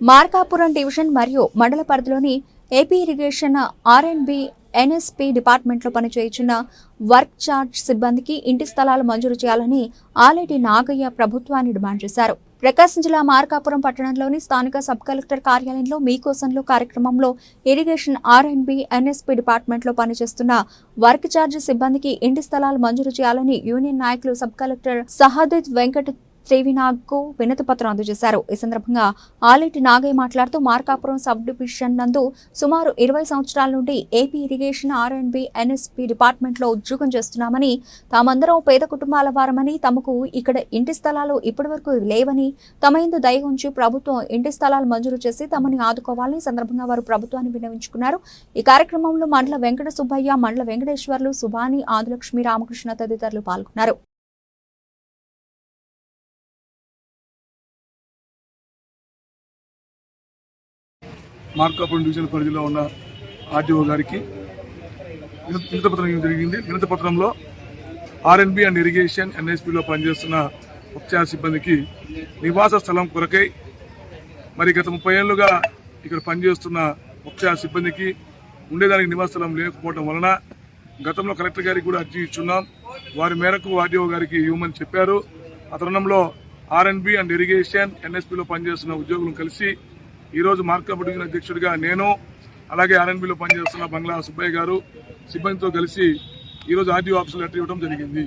Markapuram division మరియు మండల పరిధిలోని AP irrigation R and B NSP డిపార్ట్మెంట్లో పనిచేయుచున్న వర్క్ చార్జ్ సిబ్బందికి ఇంటి స్థలాలు మంజూరు చేయాలని ఆలేటి నాగయ్య ప్రభుత్వాన్ని డిమాండ్ చేశారు. ప్రకాశం జిల్లా మార్కాపురం పట్టణంలోని స్థానిక సబ్ కలెక్టర్ కార్యాలయంలో మీకోసంలో కార్యక్రమంలో irrigation R and B NSP డిపార్ట్మెంట్లో పనిచేస్తున్న వర్క్ చార్జ్ సిబ్బందికి ఇంటి స్థలాలు మంజూరు చేయాలని యూనియన్ నాయకులు సబ్ కలెక్టర్ సహదిత్ వెంకట శ్రీవినాగ్కు వినతి వినతిపత్రం అందజేశారు. ఈ సందర్భంగా ఆలేటి నాగయ్య మాట్లాడుతూ మార్కాపురం సబ్ డివిజన్ నందు సుమారు ఇరవై సంవత్సరాల నుండి AP irrigation R and B NSP డిపార్ట్మెంట్లో ఉద్యోగం చేస్తున్నామని తామందరం పేద కుటుంబాల వారమని తమకు ఇక్కడ ఇంటి స్థలాలు ఇప్పటివరకు లేవని తమ ఇందు దయ ఉంచి ప్రభుత్వం ఇంటి స్థలాలు మంజూరు చేసి తమని ఆదుకోవాలని సందర్భంగా వారు ప్రభుత్వాన్ని విన్నవించుకున్నారు. ఈ కార్యక్రమంలో మండల వెంకట సుబ్బయ్య మండల వెంకటేశ్వర్లు సుభాని ఆదిలక్ష్మి రామకృష్ణ తదితరులు పాల్గొన్నారు. మార్కాపురం డివిజన్ పరిధిలో ఉన్న ఆర్టీఓ గారికి వినతి జరిగింది? వినతి పత్రంలో ఆర్ఎన్బి అండ్ ఇరిగేషన్ ఎన్ఎస్పిలో పనిచేస్తున్న ఉపచార సిబ్బందికి నివాస స్థలం కొరకై మరి గత ముప్పై ఏళ్ళుగా ఇక్కడ పనిచేస్తున్న ఉపచార సిబ్బందికి ఉండేదానికి నివాస స్థలం లేకపోవడం వలన గతంలో కలెక్టర్ గారికి కూడా అర్జీ ఇచ్చున్నాం. వారి మేరకు ఆర్డీఓ గారికి ఇవ్వమని చెప్పారు. ఆ తరుణంలో ఆర్ఎన్బి అండ్ ఇరిగేషన్ ఎన్ఎస్పిలో పనిచేస్తున్న ఉద్యోగులను కలిసి ఈరోజు మార్కాపు డివిజన్ అధ్యక్షుడిగా నేను అలాగే ఆర్ఎన్బిలో పనిచేస్తున్న బంగ్లా సుబ్బయ్య గారు సిబ్బందితో కలిసి ఈరోజు ఆర్డీఓ ఆఫీసులు లెటర్ ఇవ్వడం జరిగింది.